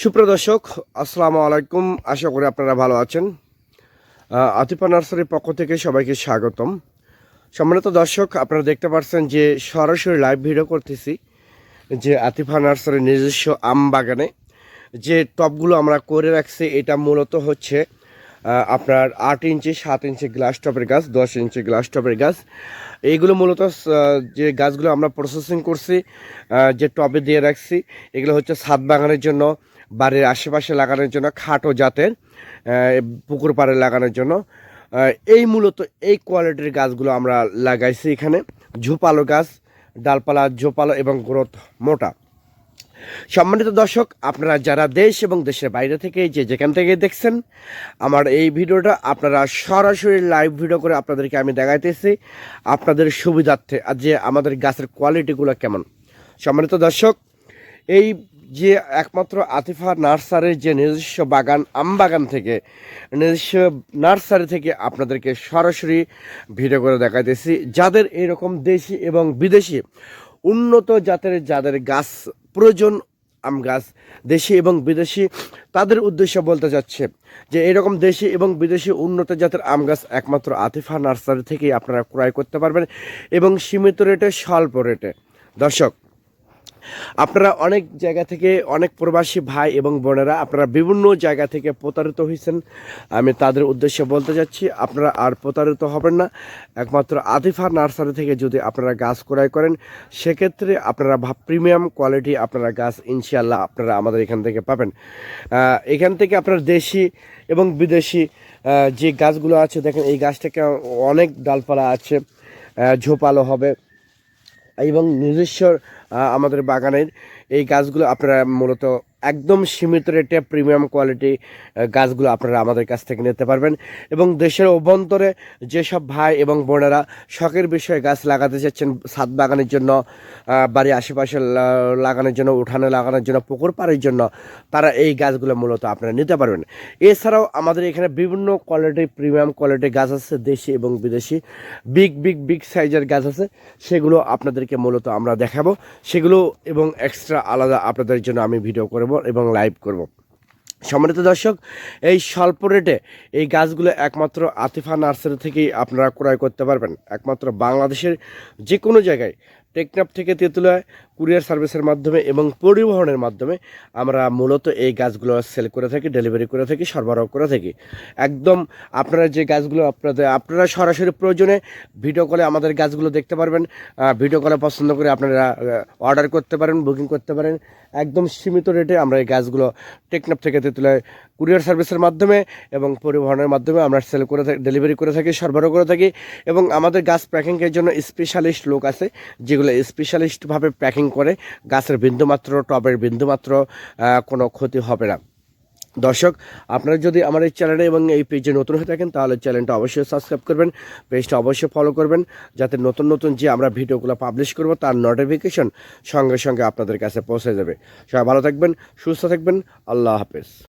সুপ্রদর্শক আসসালামু আলাইকুম। আশা করি আপনারা ভালো আছেন। আতিপা আতিফা নার্সারির পক্ষ থেকে সবাইকে স্বাগতম। সম্মানিত দর্শক, আপনারা দেখতে পাচ্ছেন যে সরাসরি লাইভ ভিডিও করতেছি যে আতিফা নার্সারির নিজস্ব আম বাগানে যে টপগুলো আমরা করে রাখছি, এটা মূলত হচ্ছে আপনার আট ইঞ্চি, সাত ইঞ্চি গ্লাস টপের গাছ, দশ ইঞ্চি গ্লাস টপের গাছ। এইগুলো মূলত যে গাছগুলো আমরা প্রসেসিং করছি যে টবে দিয়ে রাখছি, এগুলো হচ্ছে ছাদ বাগানের জন্য, বাড়ির আশেপাশে লাগানোর জন্য, খাটো জাতের পুকুর পাড়ে লাগানোর জন্য। এই মূলত এই কোয়ালিটির গাছগুলো আমরা লাগাইছি এখানে। ঝোপালো গাছ, ডালপালা, ঝোপালো এবং গ্রোথ মোটা। সম্মানিত দর্শক, আপনারা যারা দেশ এবং দেশের বাইরে থেকে যে যেখান থেকে দেখছেন, আমার এই ভিডিওটা আপনারা সরাসরি লাইভ ভিডিও করে আপনাদেরকে আমি দেখাইতেছি আপনাদের সুবিধার্থে আর যে আমাদের গাছের কোয়ালিটিগুলো কেমন। সম্মানিত দর্শক, এই যে একমাত্র আতিফা নার্সারির যে নিজস্ব বাগান, আম বাগান থেকে, নিজস্ব নার্সারি থেকে আপনাদেরকে সরাসরি ভিডিও করে দেখাইতেছি। যাদের এরকম দেশি এবং বিদেশি, উন্নত জাতের যাদের গাছ প্রয়োজন আম গাছ, দেশি এবং বিদেশি, তাদের উদ্দেশ্যে বলতে যাচ্ছে যে এরকম দেশি এবং বিদেশি উন্নত জাতের আম গাছ একমাত্র আতিফা নার্সারি থেকেই আপনারা ক্রয় করতে পারবেন এবং সীমিত রেটে স্বল্প রেটে। দর্শক আপনারা অনেক জায়গা থেকে অনেক প্রবাসী ভাই এবং বোনেরা আপনারা বিভিন্ন জায়গা থেকে প্রতারিত হয়েছেন। আমি তাদের উদ্দেশ্যে বলতে যাচ্ছি, আপনারা আর প্রতারিত হবেন না। একমাত্র আদিফা নার্সারি থেকে যদি আপনারা গাছ ক্রয় করেন, সেক্ষেত্রে আপনারা ভাব প্রিমিয়াম কোয়ালিটি আপনারা গাছ ইনশাল্লাহ আপনারা আমাদের এখান থেকে পাবেন। এখান থেকে আপনার দেশি এবং বিদেশি যে গাছগুলো আছে, দেখেন এই গাছটাকে অনেক ডালপালা আছে ঝোপালো হবে এবং নিজস্ব আমাদের বাগানের এই গাছগুলো আপনারা মূলত একদম সীমিত রেটে প্রিমিয়াম কোয়ালিটি গাছগুলো আপনারা আমাদের কাছ থেকে নিতে পারবেন। এবং দেশের অভ্যন্তরে যেসব ভাই এবং বোনেরা শখের বিষয়ে গাছ লাগাতে চাচ্ছেন ছাদ বাগানের জন্য বাড়ির আশেপাশে লাগানোর জন্য, উঠানে লাগানোর জন্য, পুকুর পাড়ের জন্য তারা এই গাছগুলো মূলত আপনারা নিতে পারবেন। এছাড়াও আমাদের এখানে বিভিন্ন কোয়ালিটির প্রিমিয়াম কোয়ালিটির গাছ আছে, দেশি এবং বিদেশি। বিগ বিগ বিগ সাইজের গাছ আছে, সেগুলো আপনাদেরকে মূলত আমরা দেখাবো। সেগুলো এবং এক্সট্রা আলাদা আপনাদের জন্য আমি ভিডিও করব এবং লাইভ করব। সম্মানিত দর্শক, এই স্বল্প রেটে এই গাছগুলো একমাত্র আতিফা নার্সারি থেকেই আপনারা ক্রয় করতে পারবেন। একমাত্র বাংলাদেশের যে কোনো জায়গায় টেকনাপ থেকে তেঁতুলায় কুরিয়ার সার্ভিসের মাধ্যমে এবং পরিবহনের মাধ্যমে আমরা মূলত এই গাছগুলো সেল করে থাকি ডেলিভারি করে থাকি, সরবরাহ করে থাকি। একদম আপনারা যে গাছগুলো আপনাদের, আপনারা সরাসরি প্রয়োজনে ভিডিও কলে আমাদের গাছগুলো দেখতে পারবেন। ভিডিও কলে পছন্দ করে আপনারা অর্ডার করতে পারেন বুকিং করতে পারেন। একদম সীমিত রেটে আমরা এই গাছগুলো টেকনাপ থেকে তেঁতুলায় কুরিয়ার সার্ভিসের মাধ্যমে এবং পরিবহনের মাধ্যমে আমরা সেল করে থাকি ডেলিভারি করে থাকি, সরবরাহ করে থাকি এবং আমাদের গাছ প্যাকিংয়ের জন্য স্পেশালিস্ট লোক আছে, যেগুলো স্পেশালিস্টভাবে প্যাকিং করে। গাছের বিন্দুমাত্র টবের বিন্দুমাত্র কোনো ক্ষতি হবে না। দর্শক, আপনারা যদি আমার এই চ্যানেলে এবং এই পেজে নতুন হয়ে থাকেন, তাহলে চ্যানেলটা অবশ্যই সাবস্ক্রাইব করবেন পেজটা অবশ্যই ফলো করবেন, যাতে নতুন নতুন যে আমরা ভিডিওগুলো পাবলিশ করব, তার নোটিফিকেশন সঙ্গে সঙ্গে আপনাদের কাছে পৌঁছে যাবে। সবাই ভালো থাকবেন, সুস্থ থাকবেন, আল্লাহ হাফেজ।